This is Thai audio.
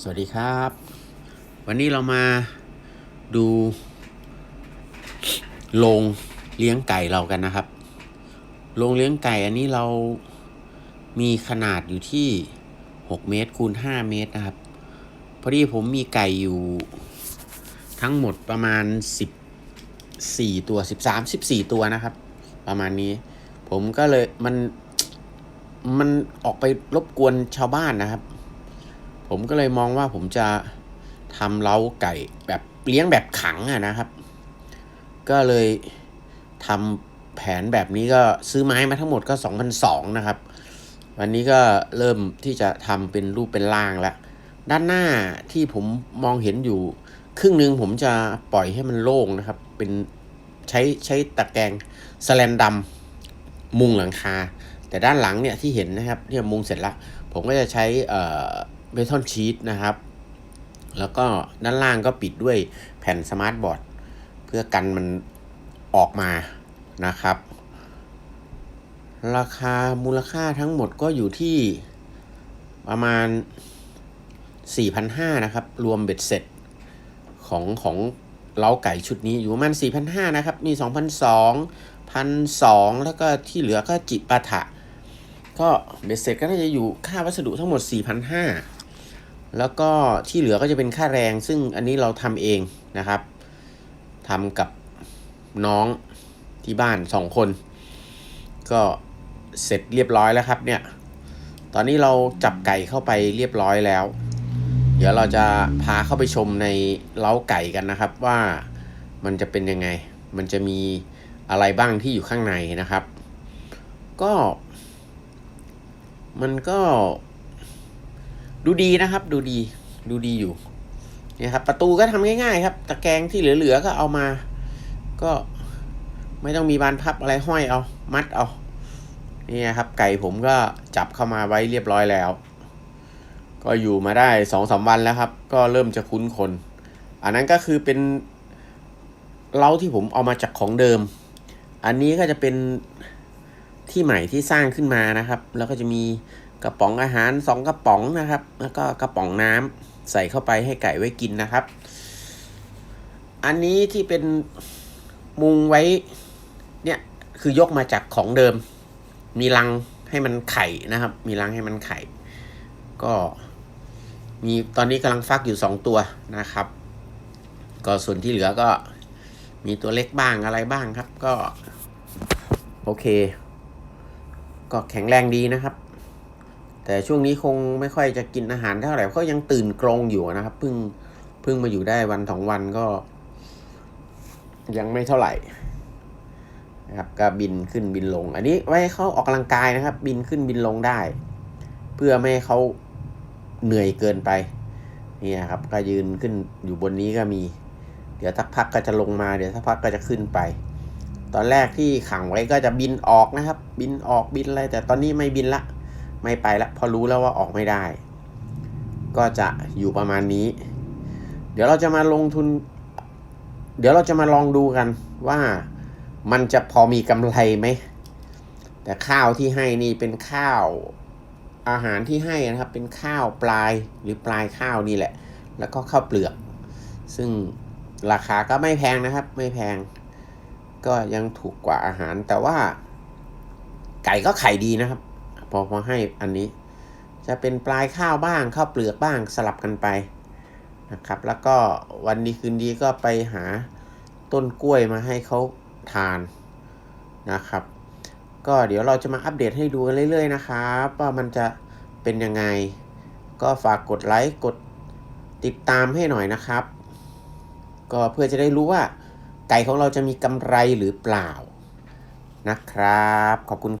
สวัสดีครับ วันนี้เรามาดูโรงเลี้ยงไก่เรากันนะครับโรงเลี้ยงไก่อันนี้เรามีขนาดอยู่ที่ 6 เมตรคูณ 5 เมตรนะครับ พอดีผมมีไก่อยู่ทั้งหมดประมาณ 14 ตัว 13 14 ตัวนะครับ ประมาณนี้ ผมก็เลยมันมันออกไปรบกวนชาวบ้านนะครับ ผมก็เลยมองว่าผมจะทำเล้าไก่แบบเลี้ยงแบบขังอะนะครับ ก็เลยทำแผนแบบนี้ก็ซื้อไม้มาทั้งหมดก็2,002นะครับ วันนี้ก็เริ่มที่จะทำเป็นรูปเป็นร่างแล้ว ด้านหน้าที่ผมมองเห็นอยู่ ครึ่งหนึ่งผมจะปล่อยให้มันโล่งนะครับ เป็นใช้ใช้ตะแกรงสแลนดำมุงหลังคา แต่ด้านหลังเนี่ยที่เห็นนะครับเนี่ยมุงเสร็จแล้ว ผมก็จะใช้ เบทอนชีตนะครับ แล้วก็ด้านล่างก็ปิดด้วยแผ่นสมาร์ทบอร์ดเพื่อกันมันออกมานะครับ ราคามูลค่าทั้งหมดก็อยู่ที่ประมาณ 4,500 นะครับ รวมเบ็ดเสร็จของของเล้าไก่ชุดนี้อยู่ประมาณ 4,500 นะครับ มี 2,200 1,200 แล้วก็ที่เหลือก็จิปาถะ ก็เบ็ดเสร็จก็น่าจะอยู่ค่าวัสดุทั้งหมด 4,500 แล้วก็ที่เหลือก็จะเป็นค่าแรง ซึ่งอันนี้เราทำเองนะครับทำกับน้องที่บ้านสองคน ก็เสร็จเรียบร้อยแล้วครับเนี่ย ตอนนี้เราจับไก่เข้าไปเรียบร้อยแล้ว เดี๋ยวเราจะพาเข้าไปชมในเล้าไก่กันนะครับว่ามันจะเป็นยังไง มันจะมีอะไรบ้างที่อยู่ข้างในนะครับ ก็ มันก็ ดูดีนะครับ ดูดี ดูดีอยู่เนี่ยครับประตูก็ทำง่ายๆ ครับ ตะแกรงที่เหลือๆก็เอามา ก็ไม่ต้องมีบานพับอะไรห้อยเอา มัดเอานี่ครับ ไก่ผมก็จับเข้ามาไว้เรียบร้อยแล้ว ก็อยู่มาได้สองสาวันแล้วครับ ก็เริ่มจะคุ้นคน อันนั้นก็คือเป็นเล้าที่ผมเอามาจากของเดิม อันนี้ก็จะเป็นที่ใหม่ที่สร้างขึ้นมานะครับ แล้วก็จะมี กระป๋องอาหารสองกระป๋องนะครับ แล้วก็กระป๋องน้ำใส่เข้าไปให้ไก่ไว้กินนะครับ อันนี้ที่เป็นมุงไว้เนี่ยคือยกมาจากของเดิม มีรังให้มันไข่นะครับ มีรังให้มันไข่ ก็มีตอนนี้กำลังฟักอยู่สองตัวนะครับ ก็ส่วนที่เหลือก็มีตัวเล็กบ้างอะไรบ้างครับ ก็ โอเค ก็แข็งแรงดีนะครับ แต่ช่วงนี้คงไม่ค่อยจะกินอาหารเท่าไหร่เขายังตื่นกรงอยู่นะครับเพิ่งเพิ่งมาอยู่ได้วันสองวันก็ ยังไม่เท่าไหร่นะครับก็บินขึ้นบินลง อันนี้ไว้เขาออกกำลังกายนะครับ บินขึ้นบินลงได้ เพื่อไม่ให้เขาเหนื่อยเกินไปนี่ครับ ก็ยืนขึ้นอยู่บนนี้ก็มี เดี๋ยวสักพักก็จะลงมาเดี๋ยวสักพักก็จะขึ้นไป ตอนแรกที่ขังไว้ก็จะบินออกนะครับ บินออกบินอะไรแต่ตอนนี้ไม่บินละ ไม่ไปและเพอรู้แล้วว่าออกไม่ได้ ก็จะอยู่ประมาณนี้ เดี๋ยวเราจะมาลงทุน เดี๋ยวเราจะมาลองดูกันว่ามันจะพอมีกำไรไหม แต่ข้าวที่ให้นี่เป็นข้าวอาหารที่ให้นะครับ เป็นข้าวปลายหรือปลายข้าวนี่แหละ แล้วก็ข้าวเปลือก ซึ่งราคาก็ไม่แพงนะครับ ไม่แพง ก็ยังถูกกว่าอาหารแต่ว่า ไก่ก็ไข่ดีนะครับ พอพอให้อันนี้ จะเป็นปลายข้าวบ้างข้าวเปลือกบ้างสลับกันไปนะครับ แล้วก็วันดีคืนดีก็ไปหาต้นกล้วยมาให้เขาทานนะครับ ก็เดี๋ยวเราจะมาอัปเดตให้ดูกันเรื่อยๆนะครับว่ามันจะเป็นยังไง ก็ฝากกดไลค์กดติดตามให้หน่อยนะครับ ก็เพื่อจะได้รู้ว่าไก่ของเราจะมีกำไรหรือเปล่านะครับ ขอบคุณ